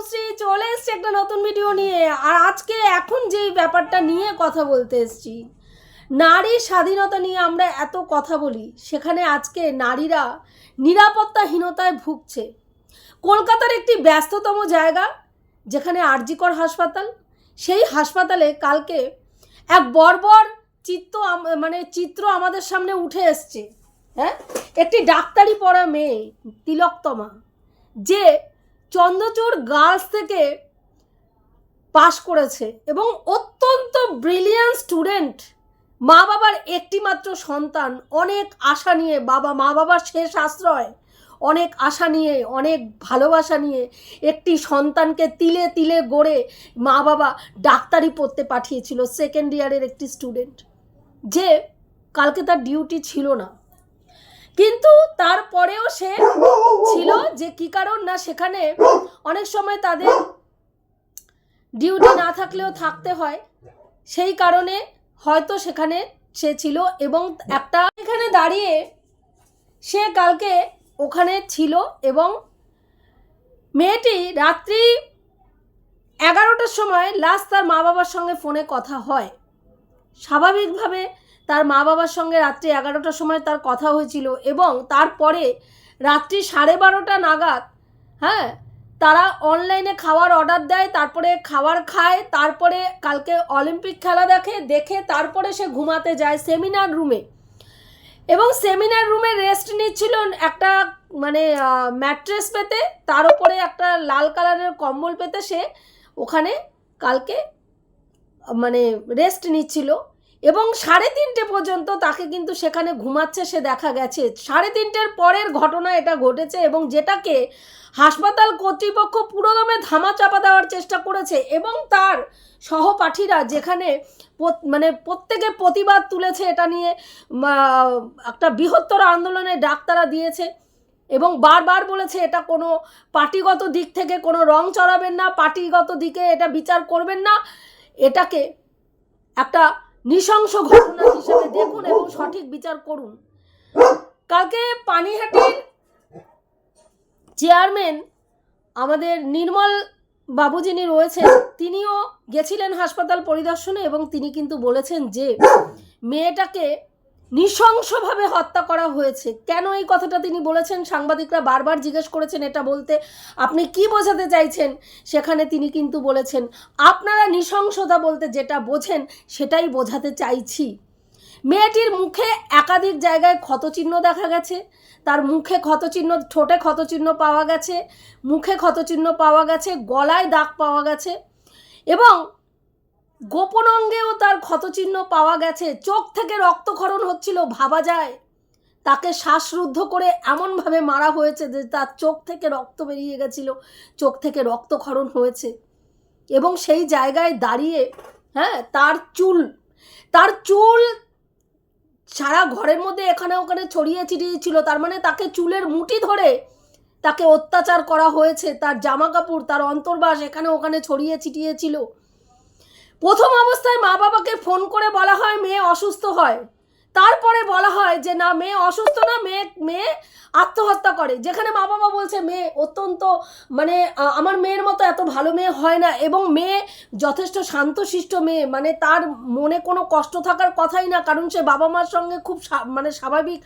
তনুশ্রী চলে এসছে একটা নতুন ভিডিও নিয়ে। আর আজকে এখন যেই ব্যাপারটা নিয়ে কথা বলতে এসছি, নারী স্বাধীনতা নিয়ে আমরা এত কথা বলি, সেখানে আজকে নারীরা নিরাপত্তাহীনতায় ভুগছে। কলকাতার একটি ব্যস্ততম জায়গা, যেখানে আরজিকর হাসপাতাল, সেই হাসপাতালে কালকে এক বর্বর আম- মানে চিত্র আমাদের সামনে উঠে এসছে। হ্যাঁ? একটি ডাক্তারি পড়া মেয়ে তিলকতমা যে চন্দ্রচূড় গার্লস থেকে পাশ করেছে এবং অত্যন্ত ব্রিলিয়ান্ট স্টুডেন্ট মা বাবার একটিমাত্র সন্তান, অনেক আশা নিয়ে বাবা মা বাবার শেষ আশ্রয়, অনেক আশা নিয়ে, অনেক ভালোবাসা নিয়ে একটি সন্তানকে তিলে তিলে গড়ে মা বাবা ডাক্তারি পড়তে পাঠিয়েছিল সেকেন্ড ইয়ারের একটি স্টুডেন্ট, যে কালকে তার ডিউটি ছিল না। কিন্তু তারপরেও সে ছিল যে কি কারণ না সেখানে অনেক সময় তাদের ডিউটি না থাকলেও থাকতে হয়। সেই কারণে হয়তো সেখানে সে ছিল এবং একটা এখানে দাঁড়িয়ে সে কালকে ওখানে ছিল এবং মেয়েটি রাত্রি এগারোটার সময় লাস্ট তার মা বাবার সঙ্গে ফোনে কথা হয়। স্বাভাবিকভাবে তার মা বাবার সঙ্গে রাত্রি এগারোটার সময় তার কথা হয়েছিল এবং তারপরে রাত্রি সাড়ে বারোটা নাগাদ হ্যাঁ তারা অনলাইনে খাওয়ার অর্ডার দেয়, তারপরে খাবার খায়, তারপরে কালকে অলিম্পিক খেলা দেখে দেখে তারপরে সে ঘুমাতে যায় সেমিনার রুমে এবং সেমিনার রুমে রেস্ট নিচ্ছিল একটা মানে ম্যাট্রেস পেতে, তার উপরে একটা লাল কালারের কম্বল পেতে সে ওখানে কালকে মানে রেস্ট নিচ্ছিল। এবং সাড়ে তিনটে পর্যন্ত তাকে কিন্তু সেখানে ঘুমাচ্ছে, সে দেখা গেছে। সাড়ে তিনটের পরের ঘটনা এটা ঘটেছে এবং যেটাকে হাসপাতাল কর্তৃপক্ষ পুরোদমে ধামা চাপা দেওয়ার চেষ্টা করেছে এবং তার সহপাঠীরা যেখানে মানে প্রত্যেকে প্রতিবাদ তুলেছে এটা নিয়ে একটা বৃহত্তর আন্দোলনের ডাক্তারা দিয়েছে এবং বারবার বলেছে এটা কোনো পার্টিগত দিক থেকে কোনো রং চড়াবেন না, পার্টিগত দিকে এটা বিচার করবেন না। এটাকে একটা নৃশংস ঘটনা হিসেবে দেখুন এবং সঠিক বিচার করুন। কালকে পানিহাটির চেয়ারম্যান আমাদের নির্মল বাবু যিনি রয়েছেন, তিনিও গেছিলেন হাসপাতাল পরিদর্শনে এবং তিনি কিন্তু বলেছেন যে, মেয়েটাকে নৃশংসভাবে হত্যা করা হয়েছে। কেন এই কথাটা তিনি বলেছেন? সাংবাদিকরা বারবার জিজ্ঞেস করেছেন এটা বলতে। আপনি কি বোঝাতে চাইছেন? সেখানে তিনি কিন্তু বলেছেন, আপনারা নৃশংসতা বলতে যেটা বোঝেন, সেটাই বোঝাতে চাইছি। মেয়েটির মুখে একাধিক জায়গায় ক্ষতচিহ্ন দেখা গেছে। তার মুখে ক্ষতচিহ্ন, ঠোঁটে ক্ষতচিহ্ন পাওয়া গেছে। মুখে ক্ষতচিহ্ন পাওয়া গেছে, গলায় দাগ পাওয়া গেছে। এবং গোপন অঙ্গেও তার ক্ষতচিহ্ন পাওয়া গেছে। চোখ থেকে রক্তক্ষরণ হচ্ছিল, ভাবা যায়। তাকে শ্বাসরুদ্ধ করে এমনভাবে মারা হয়েছে যে তার চোখ থেকে রক্ত বেরিয়ে গেছিল, চোখ থেকে রক্তক্ষরণ হয়েছে। এবং সেই জায়গায় দাঁড়িয়ে হ্যাঁ তার চুল তার চুল সারা ঘরের মধ্যে এখানে ওখানে ছড়িয়ে ছিটিয়ে ছিল। তার মানে তাকে চুলের মুঠি ধরে তাকে অত্যাচার করা হয়েছে। তার জামা কাপড় তার অন্তর্বাস এখানে ওখানে ছড়িয়ে ছিটিয়ে ছিল। প্রথম অবস্থায় মা বাবাকে ফোন করে বলা হয় মেয়ে অসুস্থ হয়। তারপরে বলা হয় যে, না, মেয়ে অসুস্থ না, মেয়ে মেয়ে আত্মহত্যা করে। যেখানে মা বাবা বলছে, মেয়ে অত্যন্ত মানে আমার মেয়ের মতো এত ভালো মেয়ে হয় না এবং মেয়ে যথেষ্ট শান্তশিষ্ট মেয়ে। মানে তার মনে কোনো কষ্ট থাকার কথাই না। কারণ সে বাবা মার সঙ্গে খুব মানে স্বাভাবিক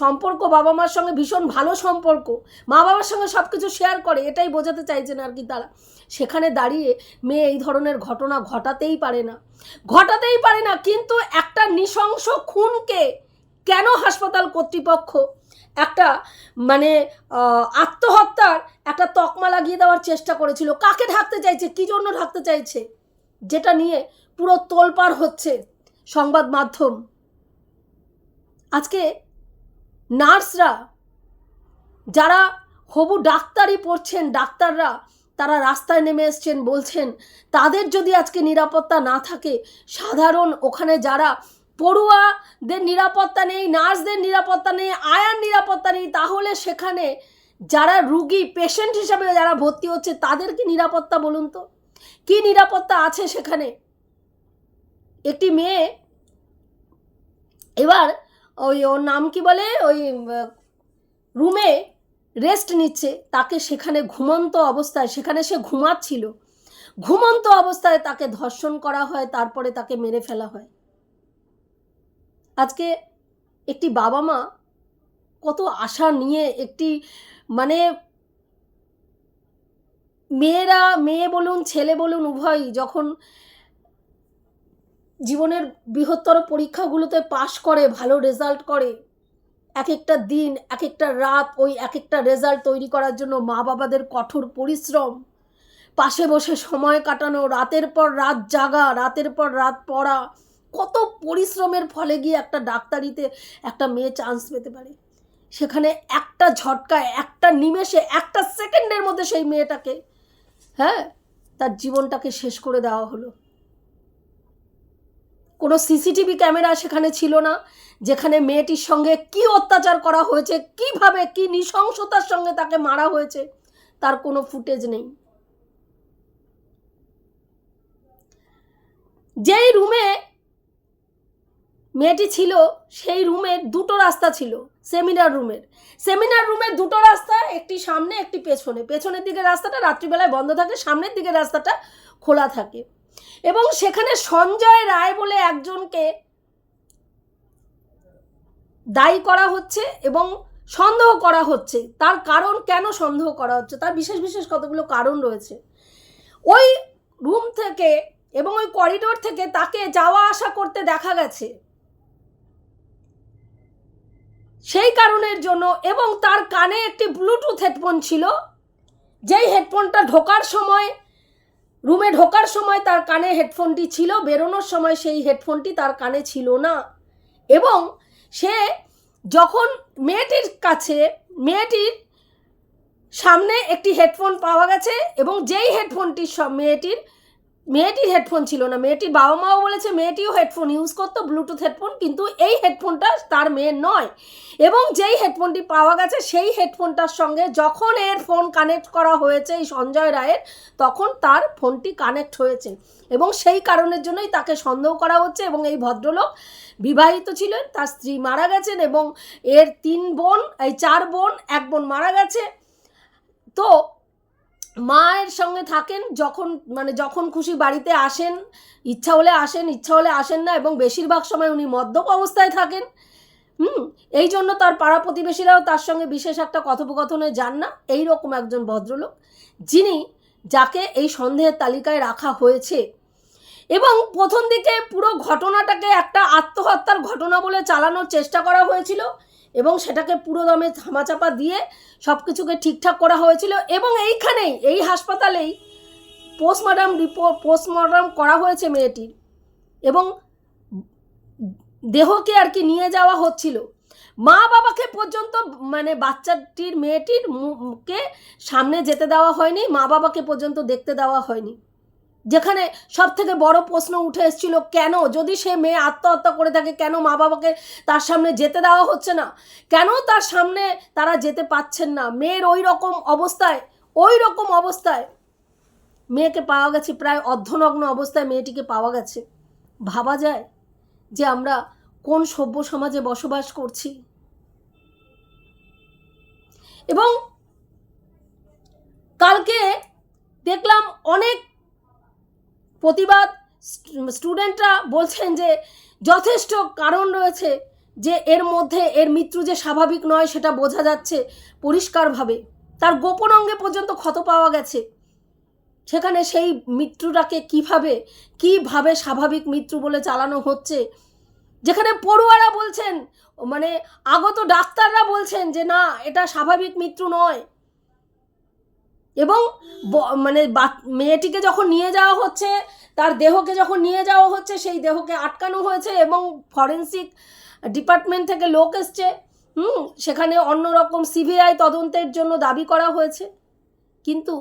সম্পর্ক, বাবা মার সঙ্গে ভীষণ ভালো সম্পর্ক। মা বাবার সঙ্গে সব কিছু শেয়ার করে, এটাই বোঝাতে চাইছেন আর কি তারা। সেখানে দাঁড়িয়ে মেয়ে এই ধরনের ঘটনা ঘটাতেই পারে না। ঘটাতেই পারে না, কিন্তু একটা নৃশংস খুনকে কেন হাসপাতাল কর্তৃপক্ষ একটা মানে আত্মহত্যার একটা তকমা লাগিয়ে দেওয়ার চেষ্টা করেছিল? কাকে ঢাকতে চাইছে? কী জন্য ঢাকতে চাইছে? যেটা নিয়ে পুরো তোলপাড় হচ্ছে সংবাদ মাধ্যম। আজকে নার্সরা, যারা হবু ডাক্তারই পড়ছেন, ডাক্তাররা তারা রাস্তায় নেমে এসছেন, বলছেন, তাদের যদি আজকে নিরাপত্তা না থাকে, সাধারণ ওখানে যারা পড়ুয়াদের নিরাপত্তা নেই, নার্সদের নিরাপত্তা নেই আয়ার নিরাপত্তা নেই, তাহলে সেখানে যারা রুগী পেশেন্ট হিসাবে যারা ভর্তি হচ্ছে, তাদের কি নিরাপত্তা বলুন তো? কি নিরাপত্তা আছে সেখানে? একটি মেয়ে এবার ওই ওর নাম কি বলে? ওই রুমে রেস্ট নিচ্ছে, তাকে সেখানে ঘুমন্ত অবস্থায়, সেখানে সে ঘুমাচ্ছিল। ঘুমন্ত অবস্থায় তাকে ধর্ষণ করা হয়, তারপরে তাকে মেরে ফেলা হয়। আজকে একটি বাবা মা কত আশা নিয়ে একটি মানে মেয়েরা, মেয়ে বলুন, ছেলে বলুন উভয়ই যখন জীবনের বৃহত্তর পরীক্ষাগুলোতে পাশ করে, ভালো রেজাল্ট করে এক একটা দিন এক একটা রাত, ওই এক একটা রেজাল্ট তৈরি করার জন্য মা বাবাদের কঠোর পরিশ্রম। পাশে বসে সময় কাটানো, রাতের পর রাত জাগা, রাতের পর রাত পড়া। কত পরিশ্রমের ফলে গিয়ে একটা ডাক্তারিতে একটা মেয়ে চান্স পেতে পারে। সেখানে একটা ঝটকায়, একটা নিমেষে, একটা সেকেন্ডের মধ্যে সেই মেয়েটাকে হ্যাঁ? তার জীবনটাকে শেষ করে দেওয়া হলো। কোনো সিসিটিভি ক্যামেরা সেখানে ছিল না, যেখানে মেয়েটির সঙ্গে কি অত্যাচার করা হয়েছে, কীভাবে কি নৃশংসতার সঙ্গে তাকে মারা হয়েছে, তার কোনো ফুটেজ নেই। যেই রুমে মেয়েটি ছিল, সেই রুমের দুটো রাস্তা ছিল, সেমিনার রুমের। সেমিনার রুমের দুটো রাস্তা, একটি সামনে, একটি পেছনে। পেছনের দিকে রাস্তাটা রাত্রিবেলায় বন্ধ থাকে, সামনের দিকে রাস্তাটা খোলা থাকে। এবং সেখানে সঞ্জয় রায় বলে একজনকে দায়ী করা হচ্ছে এবং সন্দেহ করা হচ্ছে। তার কারণ কেন সন্দেহ করা হচ্ছে? তার বিশেষ বিশেষ কতগুলো কারণ রয়েছে। ওই রুম থেকে এবং ওই করিডোর থেকে তাকে যাওয়া আসা করতে দেখা গেছে। সেই কারণের জন্য এবং তার কানে একটি ব্লুটুথ হেডফোন ছিল। যেই হেডফোনটা ঢোকার সময় রুমে ঢোকার সময় তার কানে হেডফোনটি ছিল, বেরোনোর সময় সেই হেডফোনটি তার কানে ছিল না। এবং সে যখন মেয়েটির কাছে, মেয়েটির সামনে একটি হেডফোন পাওয়া গেছে এবং যেই হেডফোনটি সব মেয়েটির মেয়েটির হেডফোন ছিল না। মেয়েটির বাবা মাও বলেছে, মেয়েটিও হেডফোন ইউজ করতো ব্লুটুথ হেডফোন কিন্তু এই হেডফোনটা তার মেয়ের নয়। এবং যেই হেডফোনটি পাওয়া গেছে, সেই হেডফোনটার সঙ্গে যখন এর ফোন কানেক্ট করা হয়েছে এই সঞ্জয় রায়ের, তখন তার ফোনটি কানেক্ট হয়েছে। এবং সেই কারণের জন্যই তাকে সন্দেহ করা হচ্ছে এবং এই ভদ্রলোক বিবাহিত ছিলেন, তার স্ত্রী মারা গেছেন এবং এর তিন বোন, এই চার বোন, এক বোন মারা গেছে। তো মায়ের সঙ্গে থাকেন যখন মানে যখন খুশি বাড়িতে আসেন, ইচ্ছা হলে আসেন, ইচ্ছা হলে আসেন না, এবং বেশিরভাগ সময় উনি মদ্যপ অবস্থায় থাকেন। হুম, এই জন্য তার পাড়া প্রতিবেশীরাও তার সঙ্গে বিশেষ একটা কথোপকথনে যান না। এই রকম একজন ভদ্রলোক, যিনি যাকে এই সন্দেহের তালিকায় রাখা হয়েছে। এবং প্রথম দিকে পুরো ঘটনাটাকে একটা আত্মহত্যার ঘটনা বলে চালানোর চেষ্টা করা হয়েছিল। এবং সেটাকে পুরো দমে ধামাচাপা দিয়ে সব কিছুকে ঠিকঠাক করা হয়েছিল এবং এইখানেই, এই হাসপাতালেই পোস্টমর্টম রিপোর্ট পোস্টমর্টম করা হয়েছে মেয়েটির এবং দেহকে আর কি নিয়ে যাওয়া হচ্ছিল। মা বাবাকে পর্যন্ত মানে বাচ্চাটির মেয়েটির মুখকে সামনে যেতে দেওয়া হয়নি, মা বাবাকে পর্যন্ত দেখতে দেওয়া হয়নি। যেখানে সব থেকে বড় প্রশ্ন উঠে এসেছিল, কেন? যদি সে মেয়ে আত্মহত্যা করে থাকে, কেন মা বাবাকে তার সামনে যেতে দেওয়া হচ্ছে না? কেন তার সামনে তারা যেতে পাচ্ছেন না? মেয়ের ওই রকম অবস্থায় ওই রকম অবস্থায় মেয়েকে পাওয়া গেছে, প্রায় অর্ধনগ্ন অবস্থায় মেয়েটিকে পাওয়া গেছে। ভাবা যায় যে আমরা কোন সভ্য সমাজে বসবাস করছি। এবং কালকে দেখলাম অনেক প্রতিবাদ স্টুডেন্টরা বলছেন যে যথেষ্ট কারণ রয়েছে যে এর মধ্যে এর মৃত্যু যে স্বাভাবিক নয় সেটা বোঝা যাচ্ছে পরিষ্কারভাবে। তার গোপন অঙ্গে পর্যন্ত ক্ষত পাওয়া গেছে। সেখানে সেই মৃত্যুটাকে কীভাবে কীভাবে স্বাভাবিক মৃত্যু বলে চালানো হচ্ছে? যেখানে পড়ুয়ারা বলছেন মানে আগত ডাক্তাররা বলছেন যে না, এটা স্বাভাবিক মৃত্যু নয়। এবং মানে মেয়েটিকে যখন নিয়ে যাওয়া হচ্ছে, তার দেহকে যখন নিয়ে যাওয়া হচ্ছে, সেই দেহকে আটকানো হয়েছে এবং ফরেন্সিক ডিপার্টমেন্ট থেকে লোক এসছে। হুম, সেখানে অন্যরকম সিবিআই তদন্তের জন্য দাবি করা হয়েছে। কিন্তু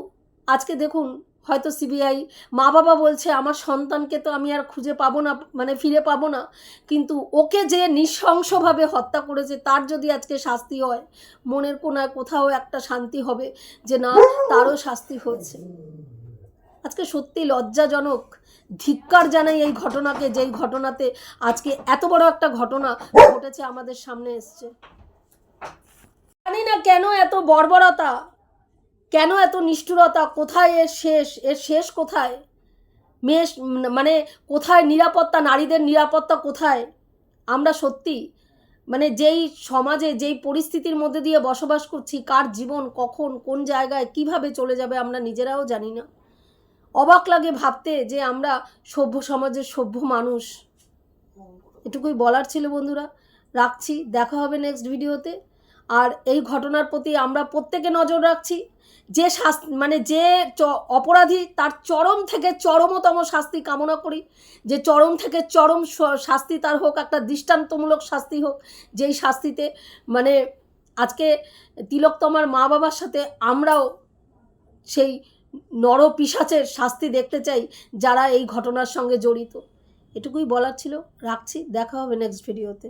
আজকে দেখুন হয়তো সিবিআই মা বাবা বলছে, আমার সন্তানকে তো আমি আর খুঁজে পাবো না মানে ফিরে পাবো না। কিন্তু ওকে যে নৃশংসভাবে হত্যা করেছে, তার যদি আজকে শাস্তি হয়, মনের কোনায় কোথাও একটা শান্তি হবে যে না, তারও শাস্তি হয়েছে। আজকে সত্যি লজ্জাজনক, ধিক্কার জানাই এই ঘটনাকে, যেই ঘটনাতে আজকে এত বড় একটা ঘটনা ঘটেছে আমাদের সামনে এসছে। জানি না কেন এত বর্বরতা। কেন এত নিষ্ঠুরতা? কোথায় এর শেষ? এর শেষ কোথায়? মেষ মানে কোথায় নিরাপত্তা? নারীদের নিরাপত্তা কোথায়? আমরা সত্যি মানে যেই সমাজে, যেই পরিস্থিতির মধ্যে দিয়ে বসবাস করছি, কার জীবন, কখন, কোন জায়গায়, কীভাবে চলে যাবে আমরা নিজেরাও জানি না। অবাক লাগে ভাবতে যে আমরা সভ্য সমাজের সভ্য মানুষ। এটুকুই বলার ছিল বন্ধুরা। রাখছি, দেখা হবে নেক্সট ভিডিওতে আর এই ঘটনার প্রতি আমরা প্রত্যেকে নজর রাখছি। যে শাস্তি মানে যে অপরাধী তার চরম থেকে চরমতম শাস্তি কামনা করি। যে চরম থেকে চরম শাস্তি তার হোক, একটা দৃষ্টান্তমূলক শাস্তি হোক, যেই শাস্তিতে মানে আজকে তিলকতমার মা বাবার সাথে আমরাও সেই নর পিসাচের শাস্তি দেখতে চাই, যারা এই ঘটনার সঙ্গে জড়িত। এটুকুই বলার ছিল। রাখছি। দেখা হবে নেক্সট ভিডিওতে